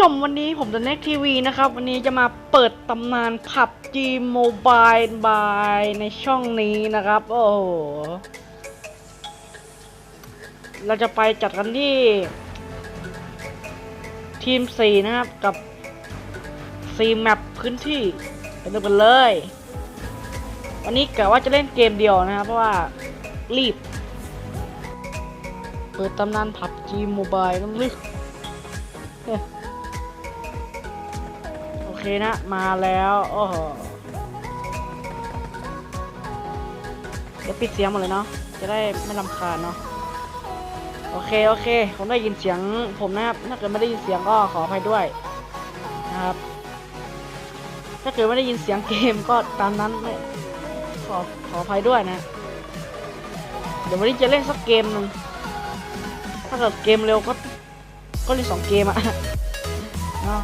ชมวันนี้ผมจะเน็กทีวีนะครับ วันนี้จะมาเปิดตำนานขับ G Mobile บายในช่องนี้นะครับ โอ้โห เราจะไปจัดกันที่ ทีม 4 นะครับ กับ 4 แมปพื้นที่ไปดูกันเลย วันนี้กะว่าจะเล่นเกมเดียวนะครับ เพราะว่ารีบ เปิดตำนานผับ G Mobile ต้องรีบโอ เคนะ มาแล้วโอ้โหเดี๋ยวปิดเสียงหมดเลยเนาะจะได้ไม่ลำคาญเนาะโอเคโอเคผมได้ยินเสียงผมนะครับถ้าเกิดไม่ได้ยินเสียงก็ขออภัยด้วยนะครับ ถ้าเกิดไม่ได้ยินเสียงเกมก็ตามนั้นไม่ขอขออภัยด้วยนะ เดี๋ยววันนี้จะเล่นสักเกมหนึ่งถ้าเกิดเกมเร็วก็ก็เล่นสองเกมอะเนาะ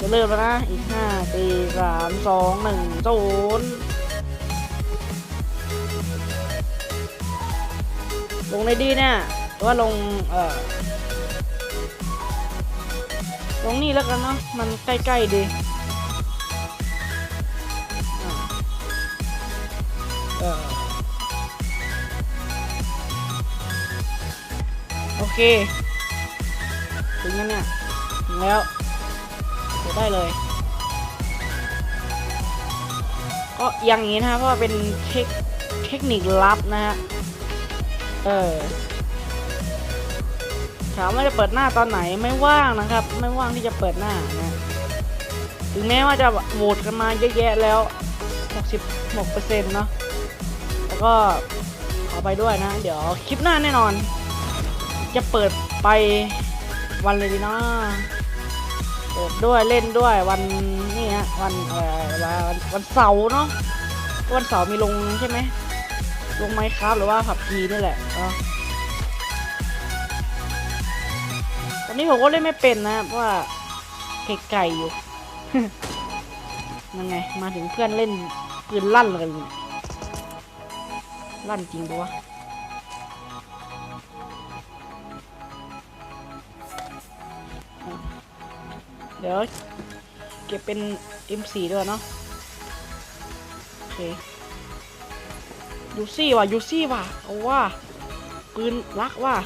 จะเริ่มแล้วนะ อีกห้าสี่สามสองหนึ่งศูนย์ลงในดีเนี่ยว่าลง เอ่อ ลงนี่แล้วกันเนาะ มันใกล้ๆดีเออโอเค ถึงแล้วเนี่ย ถึงแล้ว ได้เลย ก็อย่างนี้นะฮะเพราะว่าเป็นเทคเทคนิคลับนะฮะ เออถามว่าจะเปิดหน้าตอนไหนไม่ว่างนะครับ ไม่ว่างที่จะเปิดหน้านะถึงแม้ว่าจะโหวตกันมาเยอะแยะแล้ว 66%เนาะแล้วก็ขอไปด้วยนะ เดี๋ยวคลิปหน้าแน่นอน จะเปิดไปวันเลยดีเนาะ เปิดด้วยเล่นด้วยวันนี่ฮะวันเอ่อวันวันเสาร์เนาะวันเสาร์มีลงใช่ไหมลงไมค์ครับหรือว่าผับพีนี่แหละตอนนี้ผมก็เล่นไม่เป็นนะเพราะว่าไก่ๆอยู่นั่นไง มาถึงเพื่อนเล่นปืนลั่นเลยลั่นจริงปะวะ ดี๋ยวเก็บเป็น M4 ด้วยเนาะโอเคยูซี่ว่ะยูซี่ว่ะเอาว่าปืนรักว่ะ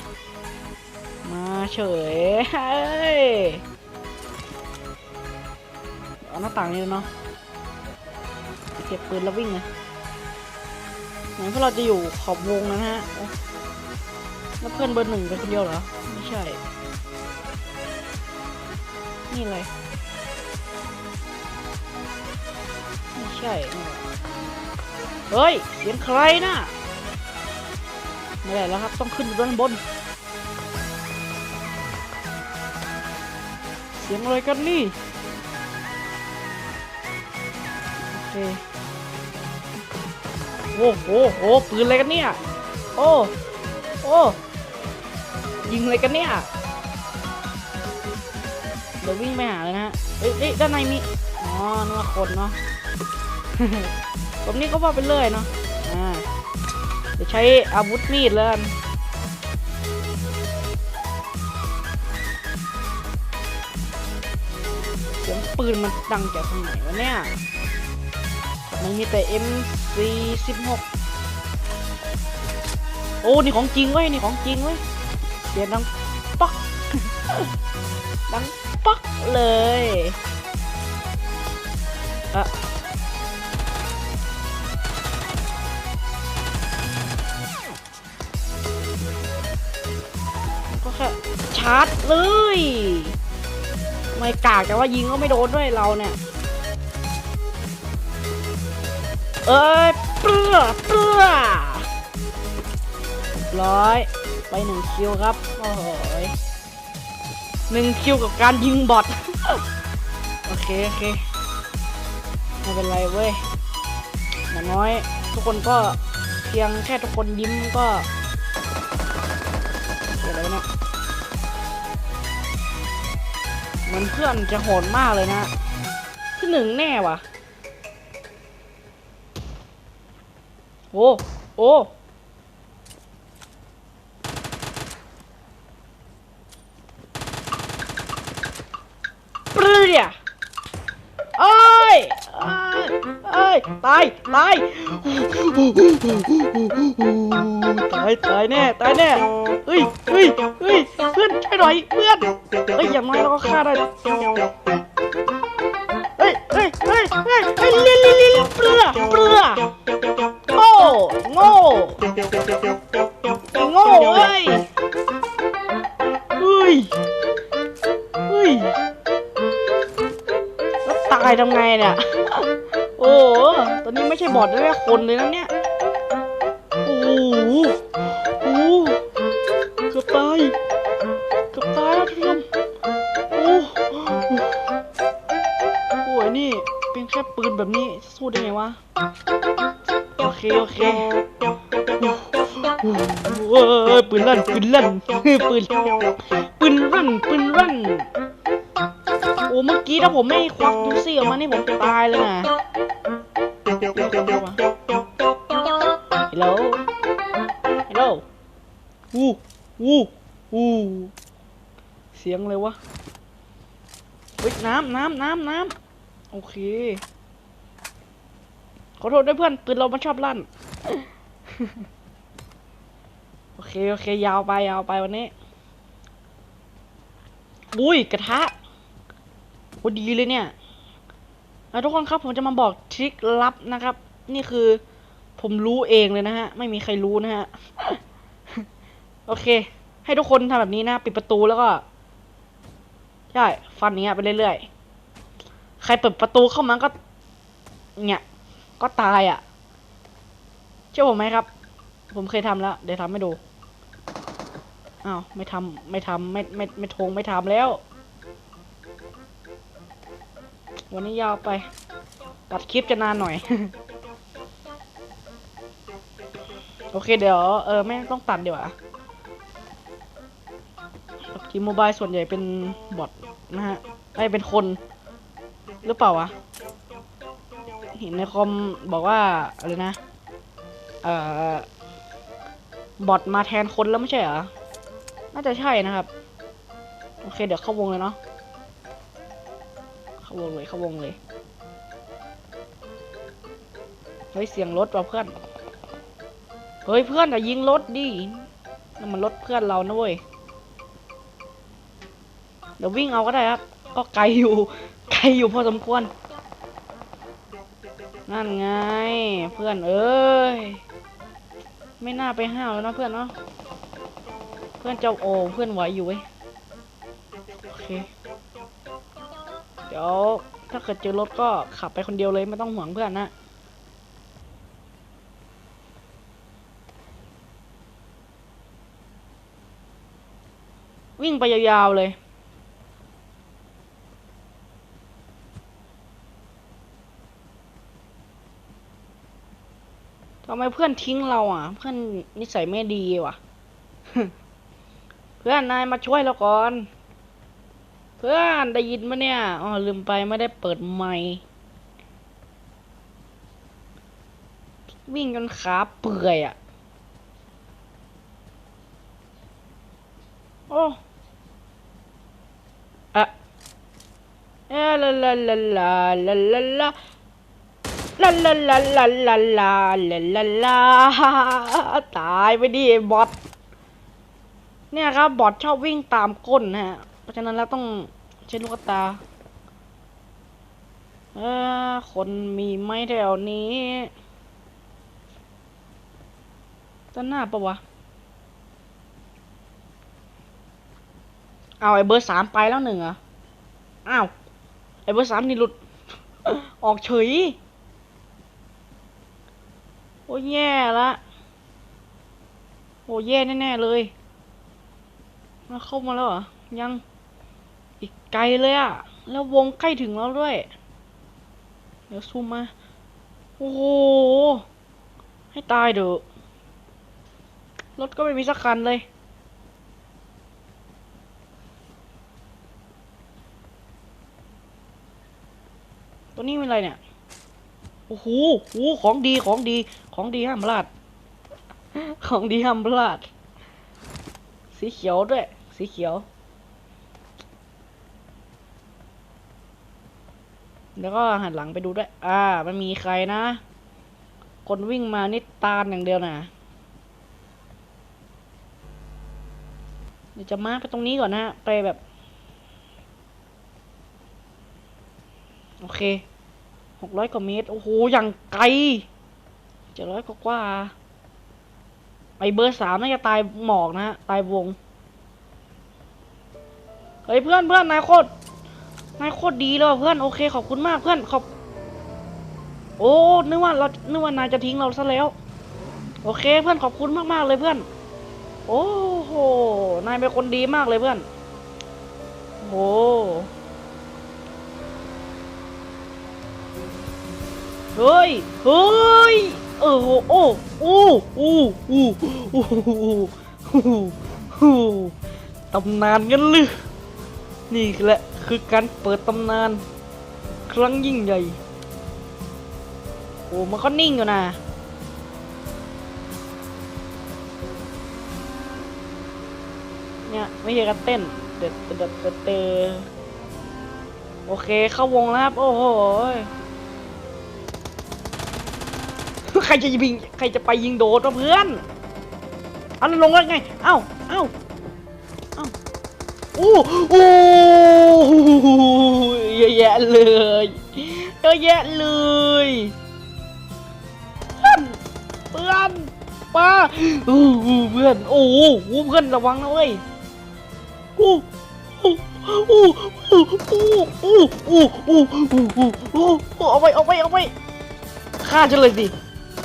มาเฉยเฮ้ยเอาหน้าต่างนี่เนาะเก็บปืนแล้ววิ่งเลยเหมือนพวกเราจะอยู่ขอบวงนะฮะแล้วเพื่อนเบอร์หนึ่งเป็นคนเดียวเหรอ ไม่ใช่ นี่เลย ไม่ใช่นี่แหละเฮ้ยเสียงใครน่ะไม่ได้แล้วครับ ต้องขึ้นด้านบน เสียงอะไรกันนี่ โอเค โอ้โหโอ้ปืนอะไรกันเนี่ย โอ้ โอ้ ยิงอะไรกันเนี่ย เดี๋ยววิ่งไปหาเลยนะฮะเอ้ยด้านในมีอ๋อนึกว่าคนเนาะผมนี่ก็ว่าไปเรื่อยเนาะอ่าเดี๋ยวใช้อาวุธมีดแล้วกันเสียงปืนมันดังจากตรงไหนวะเนี่ยมันมีแต่ M416 โอ้ นี่ของจริงเว้ย นี่ของจริงเว้ยเสียงดังปักดัง ปักเลยอะก็แค่ชาร์จเลย ไม่กากแต่ว่ายิงก็ไม่โดนด้วยเราเนี่ย เอ้ยเปลือเปลือร้อย ไปหนึ่งคิวครับ โอ้โห หนึ่งคิวกับการยิงบอทโอเคโอเคไม่เป็นไรเว้ยอย่างน้อย ทุกคนก็เพียงแค่ทุกคนยิ้มก็เกิดอะไรเนี่ยเหมือนเพื่อนจะโหดมากเลยนะที่หนึ่งแน่วะโอ้โอ้ เอ้ยตายตายตายตายแน่ตายแน่เฮ้ยเฮ้ยเฮ้ยเพื่อนช่วยหน่อยเพื่อนเฮ้ยอย่างน้อยเราก็ฆ่าได้เฮ้ยเฮ้ยเฮ้ยเฮ้ยเฮ้ยลิลิลิลิเปลือเปลือโง่โง่โง่เอ้ยเฮ้ยเฮ้ยแล้วตายทำไงเนี่ย โอ้ตอนนี้ไม่ใช่บอทแล้วเนี่คนเลยนะเนี่ย โอ้โหโอ้เกือบตายเกือบตายแล้วท่านโอ้โหโอ้ยนี่เป็นแค่ปืนแบบนี้สู้ได้ไงวะ โอเค โอเคโอ้ยปืนลั่นปืนลั่นปืนปืนรั่นปืนรั่นโอ้เมื่อกี้ถ้าผมไม่ควักยูซี่ออกมานี่ผมตายเลยนะ ฮัลโหลฮัลโหลวู้วู้วู้เสียงเลยวะ เฮ้ย น้ำน้ำน้ำน้ำโอเค ขอโทษด้วยเพื่อน ปืนเรามันชอบลั่น โอเค โอเค ยาวไป ยาวไปวันนี้ อุ้ย กระทะโอ้ดีเลยเนี่ย ทุกคนครับผมจะมาบอกทริคลับนะครับ นี่คือผมรู้เองเลยนะฮะ ไม่มีใครรู้นะฮะ โอเค ให้ทุกคนทำแบบนี้นะ ปิดประตูแล้วก็ใช่ฟันอย่างเงี้ไปเรื่อยๆ ใครเปิดประตูเข้ามาก็ เนี่ย ก็ตายอะ เชื่อผมไหมครับ ผมเคยทำแล้ว เดี๋ยวทำให้ดู อ้าว ไม่ทำไม่ทำไม่ไม่ไม่ทงไม่ทำแล้ว วันนี้ยาวไป ตัดคลิปจะนานหน่อย โอเคเดี๋ยว เออ ไม่ต้องตัดดีกว่าทีมโมบายส่วนใหญ่เป็นบอทนะฮะ ไอเป็นคน หรือเปล่าวะ เห็นในคอมบอกว่า อะไรนะ เอ่อบอทมาแทนคนแล้วไม่ใช่เหรอ น่าจะใช่นะครับ โอเค เดี๋ยวเข้าวงเลยเนาะ เข้าวงเลยเข้าวงเลย เฮ้ยเสียงรถว่ะเพื่อน เฮ้ยเพื่อนอย่ยิงรถดินั่นมันรถเพื่อนเรานะเว้ย เดี๋ยววิ่งเอาก็ได้ครับ ก็ไกลอยู่ ไกลอยู่พอสมควร นั่นไง เพื่อนเอ้ย ไม่น่าไปห้าวแล้วนะเพื่อนเนาะ เพื่อนเจ้าโอเพื่อนไหวอยู่เว้ย โอเค ดี๋ยวถ้าเกิดเจอรถก็ขับไปคนเดียวเลยไม่ต้องห่วงเพื่อนนะวิ่งไปยาวๆเลย ทำไมเพื่อนทิ้งเราอะ เพื่อนนิสัยไม่ดีว่ะ เพื่อนนายมาช่วยเราก่อน เพื่อนได้ยินมะเนี่ย อ๋อลืมไปไม่ได้เปิดไมค์วิ่งจนขาเปื่อยอะ โอ้อะเอะลาลาลาลาลาลาลาลาลาลาลาลาลาลาลาลาตายไปดิไอ้บอทเนี่ยครับบอทชอบวิ่งตามก้นนะฮะ ราะฉะนั้นเราต้องใช้ลูกตา เออคนมีไหมแถวนี้ต้นหน้าปะวะ เอาไอ้เบอร์สามไปแล้วหนึ่งอะอ้าว ไอ้เบอร์สามนี่หลุด ออกเฉย โอ้ยแย่ละ โอ้แย่แน่ ๆ เลย มาเข้ามาแล้วเหรอ ยัง อีกไกลเลยอะแล้ววงใกล้ถึงแล้วด้วย เดี๋ยวซูมมา โอ้โห ให้ตายเถอะรถก็ไม่มีสักคันเลย ตัวนี้เป็นอะไรเนี่ย โอ้โหโอ้โหของดี ของดี ของดีห้ามพลาด ของดีห้ามพลาด สีเขียวด้วย สีเขียว แล้วก็หันหลังไปดูด้วย อ่า มันมีใครนะ คนวิ่งมานี่ตาลอย่างเดียวนะเดี๋ยวจะมาร์คไปตรงนี้ก่อนนะฮะ ไปแบบ โอเค หกร้อยกว่าเมตร โอ้โห อย่างไกลเจ็ดร้อยกว่า ไปเบอร์สามน่าจะตายหมอกนะฮะ ตายวง เฮ้ยเพื่อนเพื่อนนายโคตร มันโคตรดีเลยเพื่อนโอเคขอบคุณมากเพื่อนขอบ โอ้นึกว่าเรานึกว่านายจะทิ้งเราซะแล้ว โอเคเพื่อนขอบคุณมากมากเลยเพื่อน โอ้โหนายเป็นคนดีมากเลยเพื่อนโอ้เฮ้ยเฮ้ยเออโอ้โอ้โอ้โอ้โอ้โอ้โอ้ตำนานกันเลยนี่แหละ คือการเปิดตำนาน ครั้งยิ่งใหญ่ โอ้มันก็นิ่งอยู่นะเนี่ยไม่ใช่การเต้นเด็ดเด็ดเด็ดโอเคเข้าวงแล้วครับ โอ้โหยใครจะยิงใครจะไปยิงโดดวะเพื่อนเอาแล้วลงแล้วไง เอ้าเอ้าเอ้า อ้โอ้เยอะแยะเลยเยอะแยะเลยเพื่อนเพื่อนป้าโอ้เพื่อนโอ้โหเพื่อนระวังนะเว้ยอู้อู้อู้อู้อู้อู้อู้อู้อู้อู้อู้เอาไปเอาไปเอาไปฆ่าฉันเลยสิ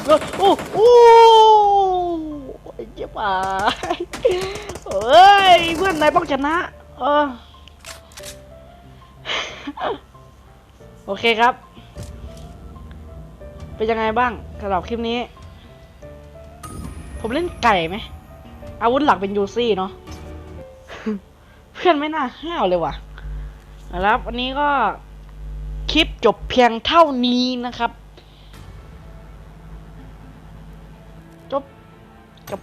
แล้วอู้อู้ไอ้เจ็บอะเอ้ยเพื่อนนายต้องชนะ โอเคครับ เป็นยังไงบ้างสำหรับคลิปนี้ ผมเล่นไก่ไหม อาวุธหลักเป็นยูซี่เนาะ เพื่อนไม่น่าห้าวเลยว่ะนะครับวันนี้ก็คลิปจบเพียงเท่านี้นะครับ จบ จบ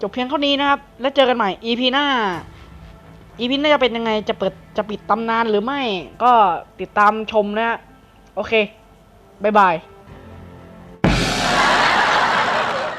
จบเพียงเท่านี้นะครับ แล้วเจอกันใหม่ EP หน้า อีพีน้าจะเป็นยังไงจะเปิดจะปิดตำนานหรือไม่ก็ติดตามชมนะฮะโอเคบ๊ายบาย